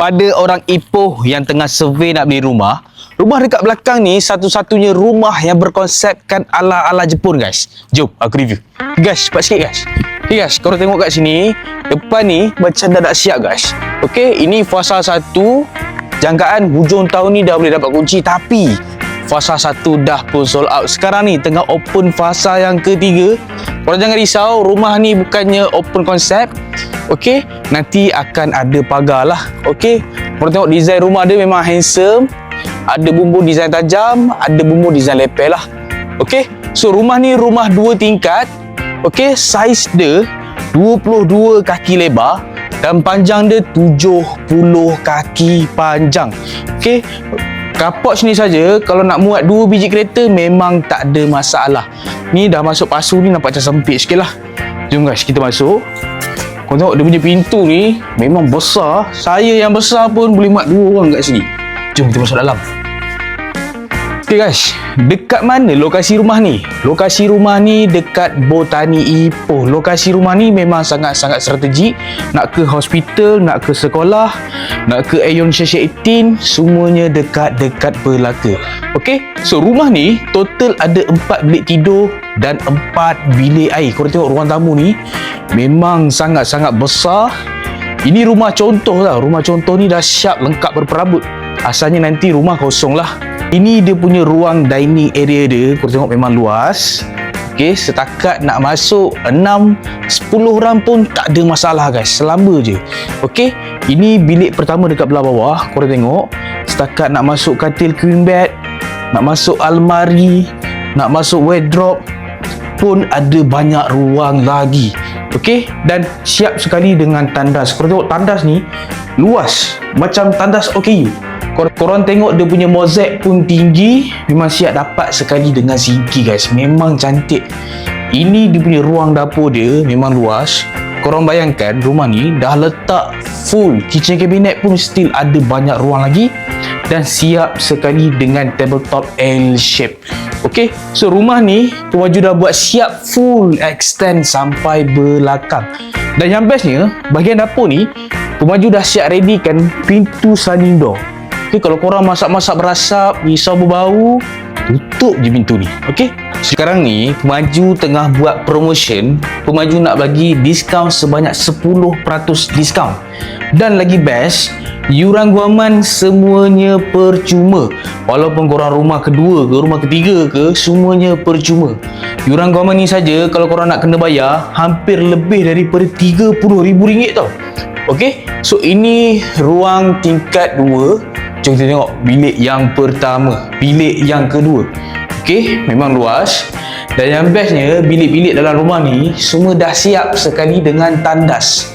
kepada orang Ipoh yang tengah survey nak beli rumah, rumah dekat belakang ni satu-satunya rumah yang berkonsepkan ala-ala Jepun guys. Jom aku review. Guys, cepat sikit guys. Okay guys, korang tengok kat sini, depan ni macam dah nak siap guys. Okay, ini fasa satu. Jangkaan hujung tahun ni dah boleh dapat kunci tapi fasa satu dah pun sold out. Sekarang ni tengah open fasa yang ketiga. Korang jangan risau, rumah ni bukannya open konsep. Okey, nanti akan ada pagar lah. Okey, korang tengok design rumah dia memang handsome. Ada bumbu design tajam, ada bumbu design lepel lah. Okey, so rumah ni rumah dua tingkat. Okey, saiz dia 22 kaki lebar dan panjang dia 70 kaki panjang. Okey, Kapok sini saja kalau nak muat dua biji kereta memang tak ada masalah. Ni dah masuk pasu ni nampak macam sempit sikit lah. Jom guys kita masuk. Kau tengok dia punya pintu ni memang besar. Saya yang besar pun boleh muat dua orang kat sini. Jom kita masuk dalam. Okay guys, dekat mana lokasi rumah ni? Lokasi rumah ni dekat Botani Ipoh. Lokasi rumah ni memang sangat-sangat strategik. Nak ke hospital, nak ke sekolah, nak ke Aeon Station 18, semuanya dekat-dekat Belaka. Okay, so rumah ni total ada 4 bilik tidur dan 4 bilik air. Korang tengok ruang tamu ni memang sangat-sangat besar. Ini rumah contoh lah. Rumah contoh ni dah siap lengkap berperabot. Asalnya nanti rumah kosong lah. Ini dia punya ruang dining area dia. Korang tengok memang luas. Okay, setakat nak masuk 6, 10 orang pun tak ada masalah guys. Selamba je. Okay, ini bilik pertama dekat belah bawah. Korang tengok. Setakat nak masuk katil queen bed, nak masuk almari, nak masuk wardrobe pun ada banyak ruang lagi. Okey dan siap sekali dengan tandas. Korang tengok tandas ni luas macam tandas OKU. Kor- korang tengok dia punya mozaik pun tinggi. Memang siap dapat sekali dengan sinki guys. Memang cantik. Ini dia punya ruang dapur dia Memang luas. Korang bayangkan rumah ni dah letak full. Kitchen cabinet pun still ada banyak ruang lagi. Dan siap sekali dengan tabletop L shape. Okay, so rumah ni Tuan dah buat siap full extend sampai belakang. Dan yang bestnya Bahagian dapur ni Tuan Ju dah siap ready kan pintu sliding door Okay, kalau korang masak-masak berasap, risau berbau, tutup je pintu ni. Okay? Sekarang ni, pemaju tengah buat promotion. Pemaju nak bagi diskaun sebanyak 10% diskaun. Dan lagi best, yuran guaman semuanya percuma. Walaupun korang rumah kedua ke, rumah ketiga ke, semuanya percuma. Yuran guaman ni saja kalau korang nak kena bayar, hampir lebih daripada RM30,000 tau. Okay? So, ini ruang tingkat 2 Jom kita tengok bilik yang pertama, bilik yang kedua. Okey, memang luas. Dan yang bestnya, bilik-bilik dalam rumah ni semua dah siap sekali dengan tandas.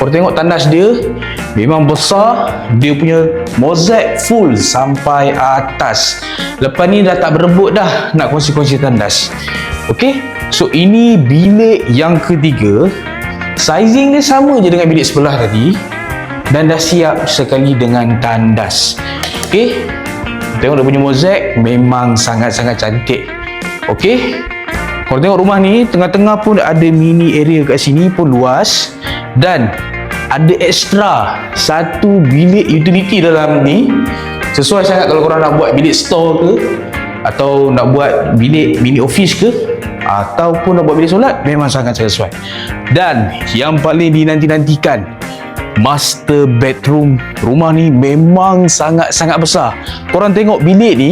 Kalau tengok tandas dia, memang besar. Dia punya mozaik full sampai atas. Lepas ni dah tak berebut dah nak kongsi-kongsi tandas. Okey, so ini bilik yang ketiga. Sizing dia sama je dengan bilik sebelah tadi dan dah siap sekali dengan tandas. Okey. Tengok dia punya mozaik memang sangat-sangat cantik. Okey. Kalau tengok rumah ni tengah-tengah pun ada mini area kat sini pun luas dan ada extra satu bilik utility dalam ni sesuai sangat kalau korang nak buat bilik store ke atau nak buat bilik mini office ke ataupun nak buat bilik solat memang sangat sesuai dan yang paling dinanti-nantikan master bedroom. Rumah ni memang sangat-sangat besar. Korang tengok bilik ni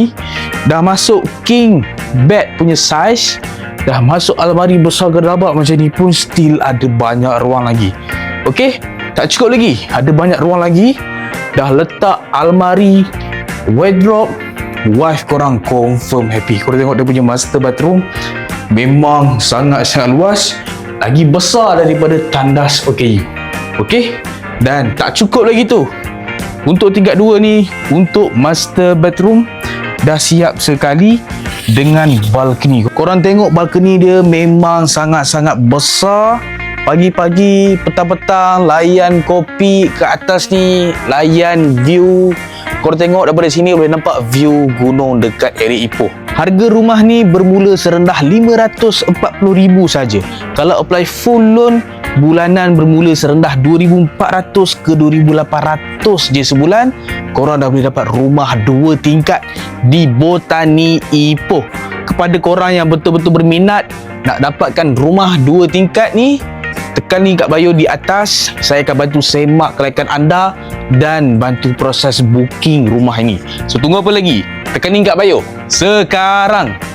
dah masuk king bed punya size dah masuk almari besar gerabak macam ni pun still ada banyak ruang lagi. Ok tak cukup lagi. Ada banyak ruang lagi. Dah letak almari wardrobe. Wife korang confirm happy. Korang tengok dia punya master bathroom. Memang sangat-sangat luas. Lagi besar daripada tandas. OKU ok dan tak cukup lagi tu. Untuk tingkat dua ni, untuk master bedroom dah siap sekali dengan balcony. Korang tengok balcony dia memang sangat-sangat besar. Pagi-pagi, petang-petang, layan kopi ke atas ni, layan view. Korang tengok daripada sini boleh nampak view gunung dekat area Ipoh. Harga rumah ni bermula serendah RM540,000 saja. Kalau apply full loan bulanan bermula serendah 2,400 ke 2,800 je sebulan, korang dah boleh dapat rumah dua tingkat di Botani Ipoh. Kepada korang yang betul-betul berminat nak dapatkan rumah dua tingkat ni, tekan link kat bio di atas. Saya akan bantu semak kelayakan anda dan bantu proses booking rumah ini. So tunggu apa lagi? Tekan link kat bio. Sekarang.